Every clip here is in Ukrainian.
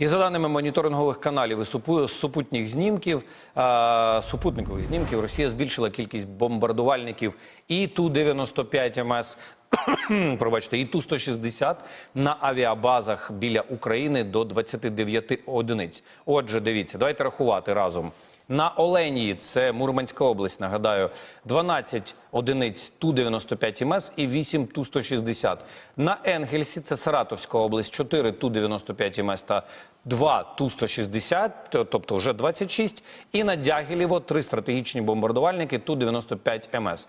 І за даними моніторингових каналів і супутніх знімків, супутникових знімків, Росія збільшила кількість бомбардувальників і Ту-95 МС, пробачте, і Ту-160 на авіабазах біля України до 29 одиниць. Отже, дивіться, давайте рахувати разом. На Оленії, це Мурманська область, нагадаю, 12 одиниць Ту-95 МС і 8 Ту-160. На Енгельсі, це Саратовська область, 4 Ту-95 МС та 2 Ту-160, то- тобто вже 26. І на Дягілєво 3 стратегічні бомбардувальники Ту-95 МС.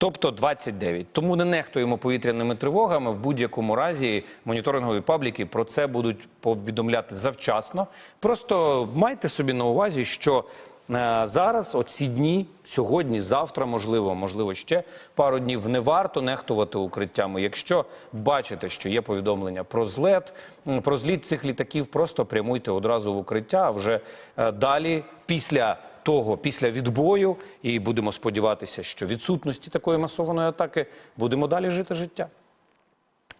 Тобто 29. Тому не нехтуємо повітряними тривогами. В будь-якому разі моніторингові пабліки про це будуть повідомляти завчасно. Просто майте собі на увазі, що е, зараз, оці дні, сьогодні, завтра, можливо, можливо, ще пару днів, не варто нехтувати укриттями. Якщо бачите, що є повідомлення про злет, про зліт цих літаків, просто прямуйте одразу в укриття. А вже е, далі, після того після відбою, і будемо сподіватися, що відсутності такої масованої атаки будемо далі жити життя.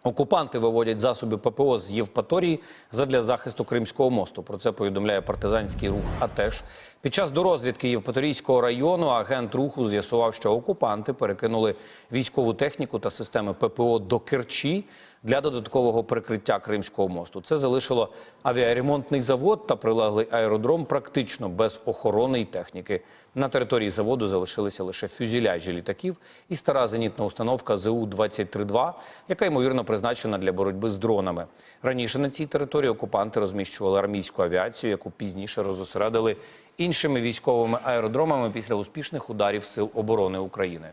Окупанти виводять засоби ППО з Євпаторії задля захисту Кримського мосту. Про це повідомляє партизанський рух АТЕШ. Під час дорозвідки Євпаторійського району агент руху з'ясував, що окупанти перекинули військову техніку та системи ППО до Керчі для додаткового прикриття Кримського мосту. Це залишило авіаремонтний завод та прилеглий аеродром практично без охорони й техніки. На території заводу залишилися лише фюзеляжі літаків і стара зенітна установка ЗУ-23-2, яка ймовірно призначена для боротьби з дронами. Раніше на цій території окупанти розміщували армійську авіацію, яку пізніше розосередили іншими військовими аеродромами після успішних ударів сил оборони України.